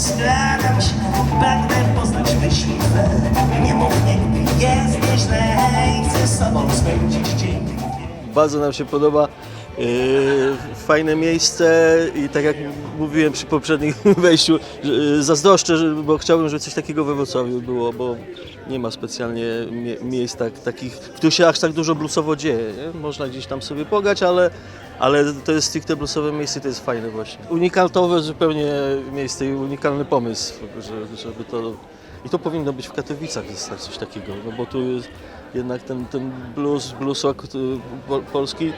Skradam się, pragnę poznać myśli Twe Nie mów nigdy, jest nieźle. Chcę z Tobą spędzić dzień. Bardzo nam się podoba. Yy, fajne miejsce i tak jak mówiłem przy poprzednim wejściu, yy, zazdroszczę, bo chciałbym, żeby coś takiego we Wrocławiu było, bo nie ma specjalnie mie- miejsc tak, takich, w których się aż tak dużo bluesowo dzieje. Nie? Można gdzieś tam sobie pogać, ale, ale to jest stricte bluesowe miejsce to jest fajne właśnie. Unikatowe zupełnie miejsce i unikalny pomysł, że, żeby to... I to powinno być w Katowicach zostać coś takiego, no bo tu jest jednak ten, ten blues, blues rock y, po- polski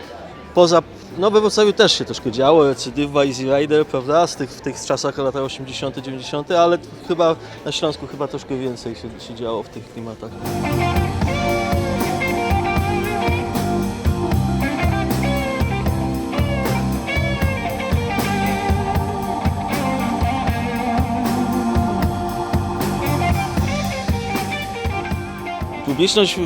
Poza, no we Wrocławiu też się troszkę działo, Recydywa, Easy Rider, prawda, z tych, w tych czasach latach 80., 90., ale chyba na Śląsku chyba troszkę więcej się, się działo w tych klimatach. Publiczność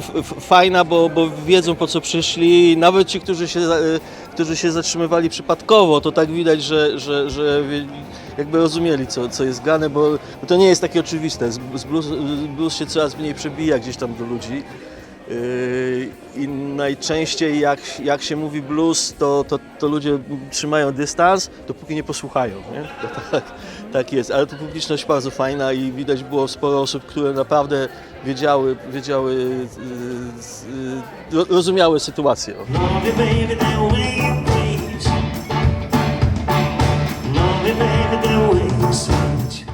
fajna, bo, bo wiedzą po co przyszli. Nawet ci, którzy się, y, którzy się zatrzymywali przypadkowo, to tak widać, że, że, że jakby rozumieli co, co jest grane, bo, bo to nie jest takie oczywiste. Z, z blues, blues się coraz mniej przebija gdzieś tam do ludzi. Yy, najczęściej jak, jak się mówi blues, to, to, to ludzie trzymają dystans, dopóki nie posłuchają. Nie? To tak, tak jest, ale to publiczność bardzo fajna i widać było sporo osób, które naprawdę wiedziały, wiedziały yy, yy, ro- rozumiały sytuację.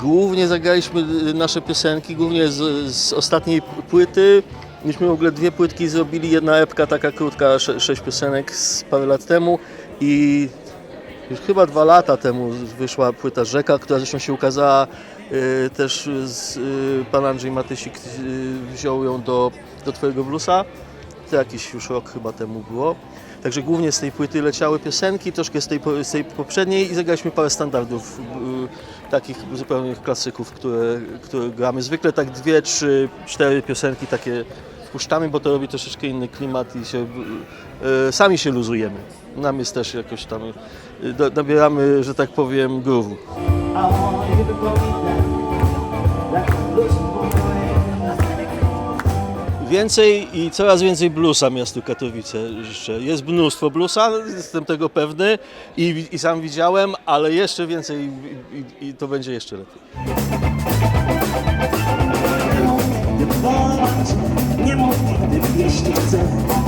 Głównie zagraliśmy y, nasze piosenki, głównie z, z ostatniej płyty. Myśmy w ogóle dwie płytki zrobili, jedna epka taka krótka, sze, sześć piosenek z parę lat temu i już chyba dwa lata temu wyszła płyta Rzeka, która zresztą się ukazała y, też z, y, pan Andrzej Matysik y, wziął ją do, do Twojego Bluesa. To jakiś już rok chyba temu było. Także głównie z tej płyty leciały piosenki, troszkę z tej, z tej poprzedniej i zagraliśmy parę standardów, y, takich zupełnie klasyków, które, które gramy. Zwykle tak dwie, trzy, cztery piosenki takie wpuszczamy, bo to robi troszeczkę inny klimat i się, y, sami się luzujemy. Nam jest też jakoś tam, y, do, nabieramy, że tak powiem, groove'u. Więcej i coraz więcej bluesa miastu Katowice życzę. Jest mnóstwo bluesa, jestem tego pewny i, i sam widziałem, ale jeszcze więcej i, i, i to będzie jeszcze lepiej. Jeśli chcę.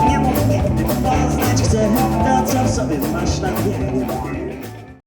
Nie mów nigdy poznać chcę. To co w sobie masz na wiele